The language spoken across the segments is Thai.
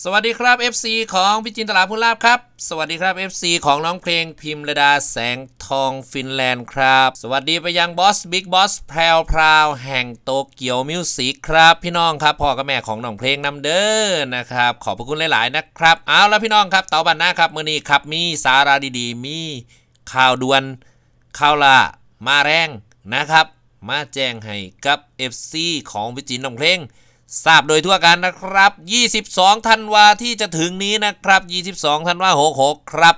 สวัสดีครับ FC ของพี่จินตลาพูลาบครับ สวัสดีครับ FC ของน้องเพลงพิมระดาแสงทองฟินแลนด์ครับ สวัสดีไปยังบอสบิ๊กบอสแพรวพราวแห่งโตเกียวมิวสิกครับ พี่น้องครับพ่อกับแม่ของน้องเพลงนำเด้อนะครับ ขอบพระคุณหลาย ๆ นะครับ เอาแล้วพี่น้องครับเต๋าบันหน้าครับมื้อนี้ครับมีสาระดีๆ มีข่าวด่วนข่าวล่ามาแรงนะครับ มาแจ้งให้กับ FC ของพี่จินน้องเพลง ทราบโดยทั่วกันนะครับ 22 ธันวาที่จะถึงนี้นะครับ 22 ธันวา66 ครับ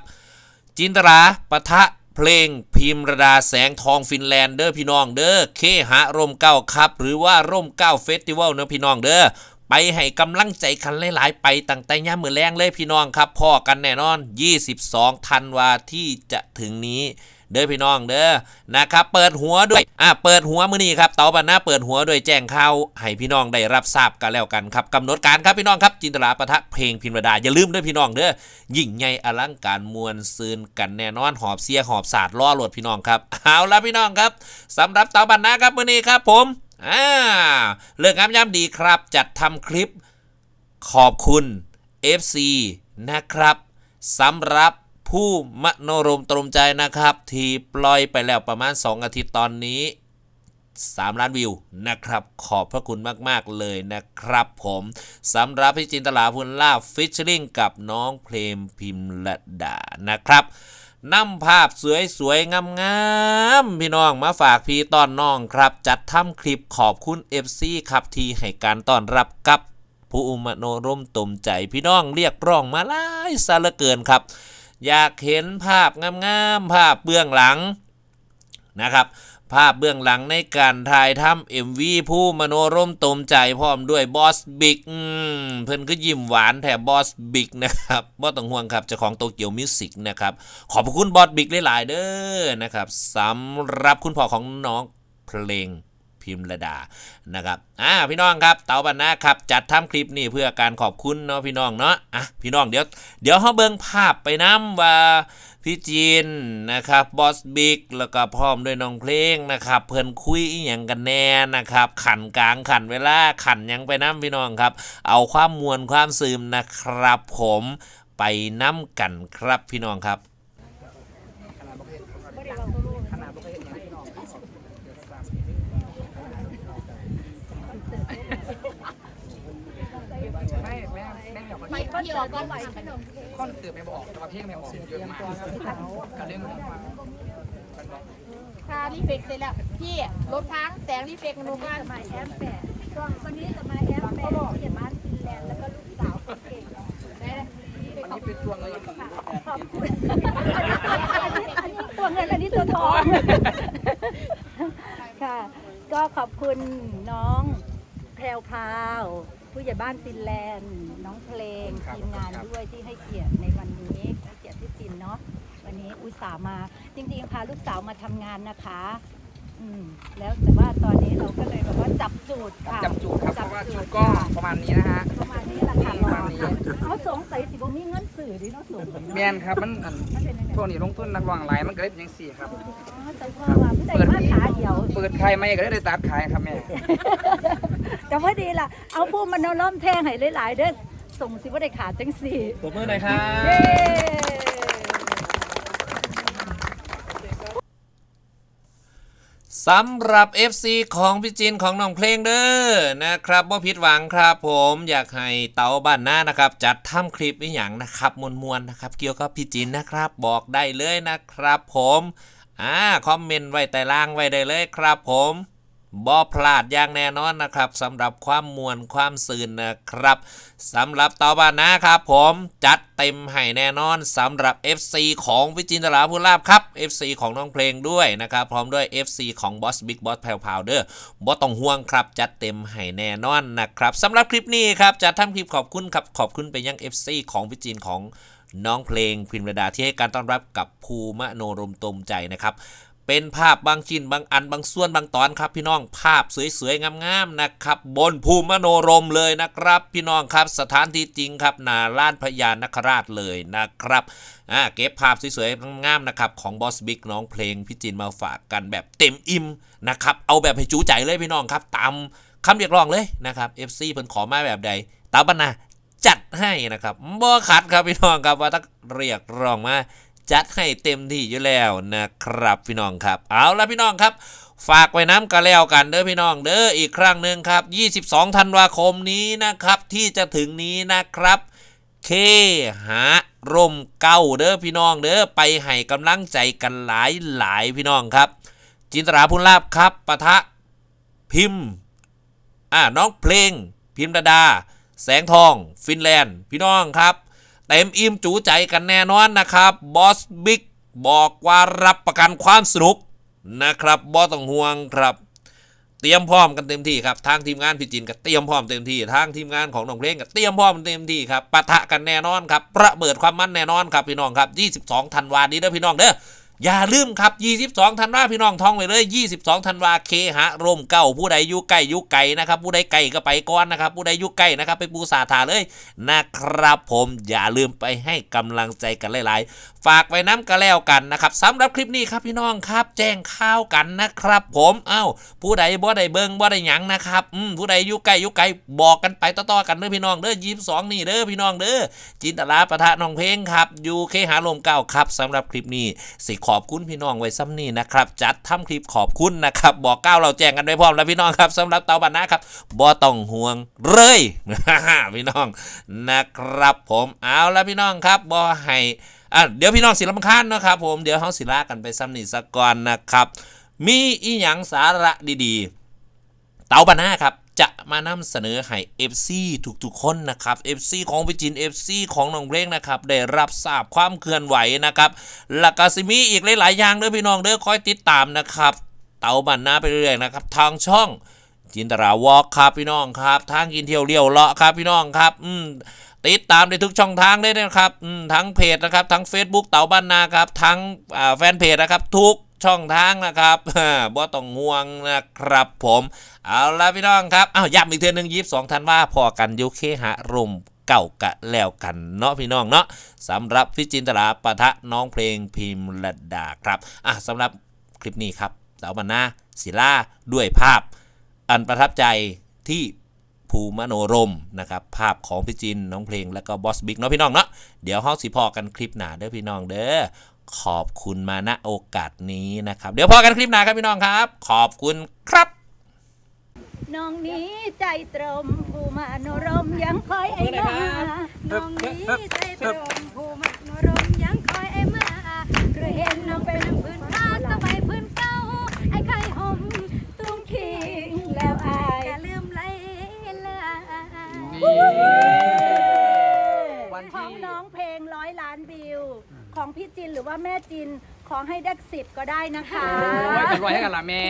จินตราปะทะเพลงพิมระดาแสงทองฟินแลนด์เด้อพี่น้องเด้อเคหะร่มเก้าครับ หรือว่าร่มเก้าเฟสติวัลเด้อพี่น้องเด้อไปให้กำลังใจกันหลาย ๆ ไปตั้งแต่ย่ามมือแรงเลยพี่น้องครับพ่อกันแน่นอน 22 ธันวาที่จะถึงนี้ เด้อพี่น้องเด้อนะครับเปิดหัวด้วยอะเปิดหัวมื้อนี้ครับเต๋าบันนาเปิดหัวด้วยแจ้งข่าวให้พี่น้องได้รับทราบกันแล้วกันครับกำหนดการครับพี่น้องครับจินตลาปะทะเพลงพิมพ์ระดาอย่าลืมด้อพี่น้องเด้อยิ่งใหญ่อลังการมวลซืนกันแน่นอนหอบเสียหอบศาสตร์ล่อโหลดพี่น้องครับเอาละพี่น้องครับสำหรับเต๋าบันนาครับมื้อนี้ครับผมอ่าเลิกงามยามดีครับ จัดทำคลิปขอบคุณ FC นะครับสำหรับ ผู้มโนรมตรมใจนะครับ ที่ปล่อยไปแล้วประมาณ 2 อาทิตย์ตอนนี้ 3 ล้านวิวนะครับ ขอบพระคุณมาก ๆ เลยนะครับผมสำหรับพี่จินตลาพุนล่าฟิชเชอริงกับน้องเพลมพิมระดานะครับนำภาพสวยๆงามๆพี่น้องมาฝากพี่ตอนน้องครับ จัดทำคลิปขอบคุณ FC ครับที่ให้การต้อนรับกับผู้อุมโนร่มตมใจพี่น้องเรียกร้องมาหลายซะเหลือเกินครับ อยากเห็นภาพงามๆภาพเบื้องหลังนะครับภาพเบื้องหลังในการถ่ายทำเอ็มวีผู้มโนร่มตมใจพร้อมด้วยบอสบิ๊กเพิ่นก็ยิ้มหวานแถบบอสบิ๊กนะครับบ่ต้องห่วงครับเจ้าของโตเกียวมิวสิกนะครับ ขอบคุณบอสบิ๊กหลาย ๆ เด้อนะครับสำหรับคุณพ่อของน้องเพลง พิมระดานะครับอ่าพี่น้องครับเต๋าบันนะครับจัดทำคลิปนี่เพื่อการขอบคุณเนาะพี่น้องเนาะอะพี่น้องเดี๋ยวเดี๋ยวเขาเบิ่งภาพไปน้ำว่าพี่จีนนะครับบอสบิ๊กแล้วก็พร้อมด้วยน้องเพลงนะครับ เพิ่นคุยอหย่างกันแน่นะครับ ขันกลางขันเวลาขันยังไปน้ำพี่น้องครับ เอาความมวลความซึมนะครับผมไปน้ำกันครับพี่น้องครับ ไม่แม่แม่ แบบว่าไปคอนเสิร์ตกันไปขนคอนเสิร์ตไม่บอกแต่ว่าเพลงไม่บอกเยอะมากก็เรื่องมันมามันบอกคารีเฟกเสร็จแล้ว พี่รถทั้งแสงรีเฟกหนูกันมาแอมแปดวันนี้จะมาแอมแปดที่จะมานฟินแลนด์แล้วก็ลูกสาวเก่งวันนี้เป็นช่วเลยขอบคุณอันตัวเงินอันนี้ตัวทองค่ะ ก็ขอบคุณน้องแพรวพราว ผู้ใหญ่บ้านฟินแลนด์ น้องเพลงทีมงานด้วยที่ให้เกียรติในวันนี้ให้เกียรติพี่จินเนาะวันนี้อุตส่าห์มา จริงๆพาลูกสาวมาทำงานนะคะ อืมแล้วแต่ว่าตอนนี้เราก็เลยแบบว่าจับจูดค่ะจำจุครับเพราะว่าชุดก็ประมาณนี้นะฮะ ประมาณนี้แหละค่ะประมาณนี้ เขาสงสัยสิบ่มีเงินสื่อดิเนาะสูงแมนครับมันอันพวกนี้ลงทุนนักวางหลายมันก็เลยเป็นยังสี่ครับ อ๋อแต่พ่อว่าผู้ใดมาขาเดียว เปิดใครไม่ก็ได้ตัดขายครับแม่แต่ว่าดีล่ะ เอาผู้มันเอาล้อมแทงให้หลายๆเด้อส่งสิว่าได้ขาดจังสี่ปรบมือหน่อยครับ เย้ สำหรับ FC ของพี่จินของน้องเพลงเด้อนะครับว่าผิดหวังครับผมอยากให้เตาบ้านหน้านะครับ จัดทำคลิปอีหยังนะครับมวลๆนะครับ เกี่ยวกับพี่จินนะครับ บอกได้เลยนะครับผมอ่าคอมเมนต์ไว้ใต้ล่างไว้ได้เลยครับผม บ่พลาดอย่างแน่นอนนะครับสำหรับความมวลความสื่นนะครับสำหรับตาบ้านะครับผมจัดเต็มให้แน่นอนสำหรับ FC ของวิจินตลาภูลาบครับ FC ของน้องเพลงด้วยนะครับพร้อมด้วย FC ของ Boss Big Boss แพลวพาวเดอร์บ่ต้องห่วงครับ จัดเต็มให้แน่นอนนะครับสำหรับคลิปนี้ครับจัดทำคลิปขอบคุณครับขอบคุณไปยัง FC ของวิจินของน้องเพลงพิมระดาที่ให้การต้อนรับกับภูมะโนรมตมใจนะครับ เป็นภาพบางชิ้นบางอันบางส่วนบางตอนครับ พี่น้องภาพสวยๆงามๆนะครับ บนภูมิมโนรมเลยนะครับ พี่น้องครับสถานที่จริงครับนาล้านพญานคราชเลยนะครับอ่าเก็บภาพสวยๆงามๆนะครับของบอสบิ๊กน้องเพลงพี่จินมาฝากกันแบบเต็มอิ่มนะครับเอาแบบให้จูใจเลยพี่น้องครับตามคำเรียกร้องเลยนะครับ FC เพิ่นขอมาแบบใดตามปัญนาจัดให้นะครับบ่ขัดครับพี่น้องครับว่าถ้าเรียกร้องมา จัดให้เต็มที่อยู่แล้วนะครับพี่น้องครับ เอาละพี่น้องครับ ฝากไว้น้ำกันแล้วกันเด้อพี่น้องเด้ออีกครั้งหนึ่งครับ 22 ธันวาคมนี้นะครับ ที่จะถึงนี้นะครับ เคหาร่มเก้าเด้อพี่น้องเด้อไปให้กำลังใจกันหลายหลายพี่น้องครับ จินตราพุนลาบครับปะทะพิมพ์อ่าน้องเพลง พิมพ์ดาดา แสงทอง ฟินแลนด์ พี่น้องครับ เต็มอิ่มจูใจกันแน่นอนนะครับบอสบิ๊กบอกว่ารับประกันความสนุกนะครับบอต้องห่วงครับ เตรียมพร้อมกันเต็มที่ครับทางทีมงานพี่จินก็เตรียมพร้อมเต็มที่ทางทีมงานของน้องเพลงก็เตรียมพร้อมเต็มที่ครับปะทะกันแน่นอนครับประเบิดความมั่นแน่นอนครับพี่น้องครับ 22ธันวานี้เด้อพี่น้องเด้อ อย่าลืมครับ 22 ธันวาพี่น้องท่องไว้เลย 22 ธันวาเคหะร่มเก่าผู้ใดอยู่ใกล้อยู่ไกลนะครับ ผู้ใดไกลก็ไปก่อนนะครับ ผู้ใดอยู่ใกล้นะครับ ไปปูสาธาเลยนะครับผมอย่าลืมไปให้กำลังใจกันหลาย ๆ ฝากไว้น้ำกันแล้วกันนะครับสำหรับคลิปนี้ครับพี่น้องครับ แจ้งข่าวกันนะครับ ผมเอ้าผู้ใดบ่ได้เบิงบ่ได้หยังนะครับอืมผู้ใดอยู่ใกล้อยู่ไกลบอกกันไปต่อๆกันเด้อพี่น้องเด้อยี่สองนี่เด้อพี่น้องเด้อจินตลาปะทะน้องเพลงครับอยู่เคหาลมเก้าครับสำหรับคลิปนี้สิขออบคุณพี่น้องไว้ซ้ำนี่นะครับ จัดทำคลิปขอบคุณนะครับบอกก้าวเราแจ้งกันไว้พร้อมแล้วพี่น้องครับสำหรับเตาบันนะครับบ่ต้องห่วงเลยพี่น้องนะครับผมเอาละพี่น้องครับบ่ให้อะเดี๋ยวพี่น้องศิลปคานนะครับผมเดี๋ยวเฮาศิลากันไปซ้ำนี่สักก่อนนะครับ มีอีหยังสาระดีๆ เตาบานาครับ จะมานำเสนอให้ FC ทุกๆคนนะครับ FC ของพิจิน FC ของน้องเพลงนะครับ ได้รับทราบความเคลื่อนไหวนะครับล้วก็สิมีอีกหลายๆอย่างเด้อพี่น้องเด้อคอยติดตามนะครับ เตาบานนาไปเรื่อยนะครับ ทางช่องจินตราวอล์กครับพี่น้องครับ ทางกินเที่ยวเลี้ยวเลาะครับพี่น้องครับ อืมติดตามได้ทุกช่องทางเลยนะครับ ทั้งเพจนะครับ ทั้ง Facebook เต่าบ้านนาครับ ทั้งแฟนเพจนะครับ ทุก ช่องทางนะครับบ่ต้องห่วงนะครับผมเอาละพี่น้องครับอ้าวย้ำอีกเทือนึงยีบสองธันว่าพอกันยุเคหะรมเก่ากะแล้วกันเนาะพี่น้องเนาะสำหรับพี่จินตลาปะทะน้องเพลงพิมระดาครับอะสำหรับคลิปนี้ครับเต่าบ้านนาศิลาด้วยภาพ อันประทับใจที่ภูมโนรมนะครับภาพของพี่จินน้องเพลงแล้วก็บอสบิ๊กเนาะพี่น้องเนาะเดี๋ยวเฮาสิพอกันคลิปหนาเด้อพี่น้องเด้อ ขอบคุณมาณโอกาสนี้นะครับ เดี๋ยวพอกันคลิปหน้าครับพี่น้องครับ ขอบคุณครับ น้องนี้ใจตรมภูมานรมยังคอยไอ้มาน้องนี้ใจตรมภูมานรมยังคอยไอ้มาหรือเห็นน้องเป็นพื้นผ้ ของพี่จินหรือว่าแม่จินขอให้ได้สิบก็ได้นะคะ โอ้ยเป็นรวยให้กันละแม่